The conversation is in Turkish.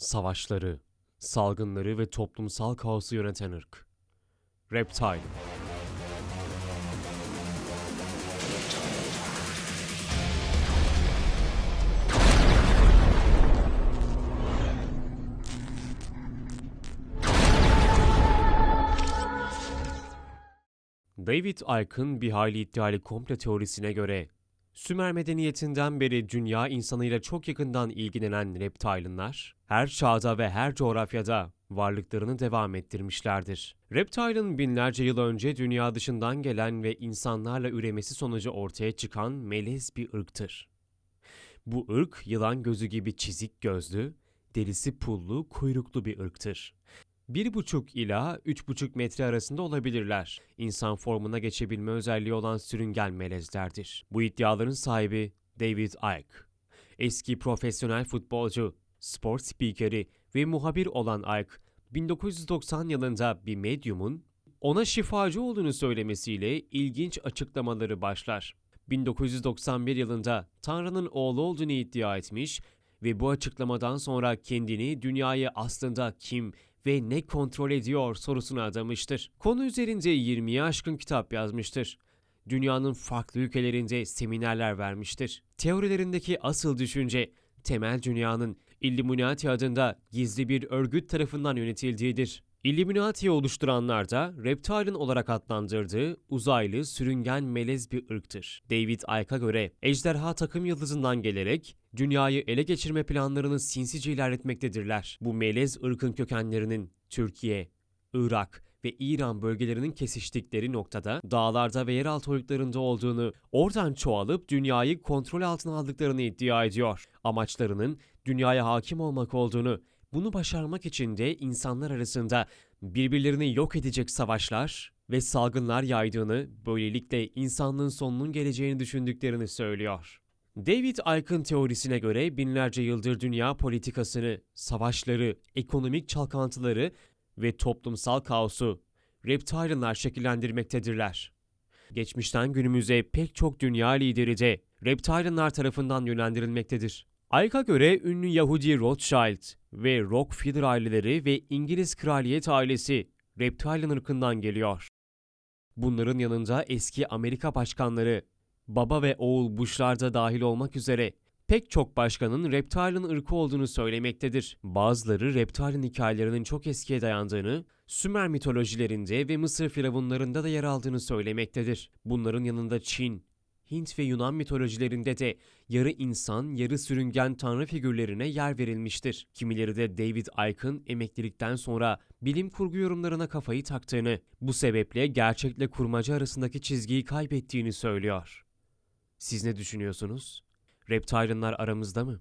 Savaşları, salgınları ve toplumsal kaosu yöneten ırk. Reptile. David Icke'ın bir hayli iddialı komple teorisine göre Sümer medeniyetinden beri dünya insanıyla çok yakından ilgilenen reptilinler, her çağda ve her coğrafyada varlıklarını devam ettirmişlerdir. Reptile'ın binlerce yıl önce dünya dışından gelen ve insanlarla üremesi sonucu ortaya çıkan melez bir ırktır. Bu ırk yılan gözü gibi çizik gözlü, derisi pullu, kuyruklu bir ırktır. 1,5 ila 3,5 metre arasında olabilirler. İnsan formuna geçebilme özelliği olan sürüngen melezlerdir. Bu iddiaların sahibi David Icke. Eski profesyonel futbolcu, spor spikeri ve muhabir olan Icke, 1990 yılında bir medyumun ona şifacı olduğunu söylemesiyle ilginç açıklamaları başlar. 1991 yılında Tanrı'nın oğlu olduğunu iddia etmiş ve bu açıklamadan sonra kendini dünyayı aslında kim ve ne kontrol ediyor sorusuna adamıştır. Konu üzerinde 20'ye aşkın kitap yazmıştır. Dünyanın farklı ülkelerinde seminerler vermiştir. Teorilerindeki asıl düşünce, temel dünyanın Illuminati adında gizli bir örgüt tarafından yönetildiğidir. Illuminati'yi oluşturanlar da Reptilian olarak adlandırdığı uzaylı sürüngen melez bir ırktır. David Icke'a göre ejderha takım yıldızından gelerek dünyayı ele geçirme planlarını sinsice ilerletmektedirler. Bu melez ırkın kökenlerinin Türkiye, Irak ve İran bölgelerinin kesiştikleri noktada dağlarda ve yeraltı oyuklarında olduğunu, oradan çoğalıp dünyayı kontrol altına aldıklarını iddia ediyor. Amaçlarının dünyaya hakim olmak olduğunu, bunu başarmak için de insanlar arasında birbirlerini yok edecek savaşlar ve salgınlar yaydığını, böylelikle insanlığın sonunun geleceğini düşündüklerini söylüyor. David Icke'ın teorisine göre binlerce yıldır dünya politikasını, savaşları, ekonomik çalkantıları ve toplumsal kaosu reptilianlar şekillendirmektedirler. Geçmişten günümüze pek çok dünya lideri de reptilianlar tarafından yönlendirilmektedir. Icke'a göre ünlü Yahudi Rothschild ve Rockefeller aileleri ve İngiliz kraliyet ailesi reptilian ırkından geliyor. Bunların yanında eski Amerika başkanları, baba ve oğul Bush'lar da dahil olmak üzere pek çok başkanın reptilian ırkı olduğunu söylemektedir. Bazıları reptilian hikayelerinin çok eskiye dayandığını, Sümer mitolojilerinde ve Mısır firavunlarında da yer aldığını söylemektedir. Bunların yanında Çin, Hint ve Yunan mitolojilerinde de yarı insan, yarı sürüngen tanrı figürlerine yer verilmiştir. Kimileri de David Icke'ın emeklilikten sonra bilim kurgu yorumlarına kafayı taktığını, bu sebeple gerçekle kurmaca arasındaki çizgiyi kaybettiğini söylüyor. Siz ne düşünüyorsunuz? Reptilianlar aramızda mı?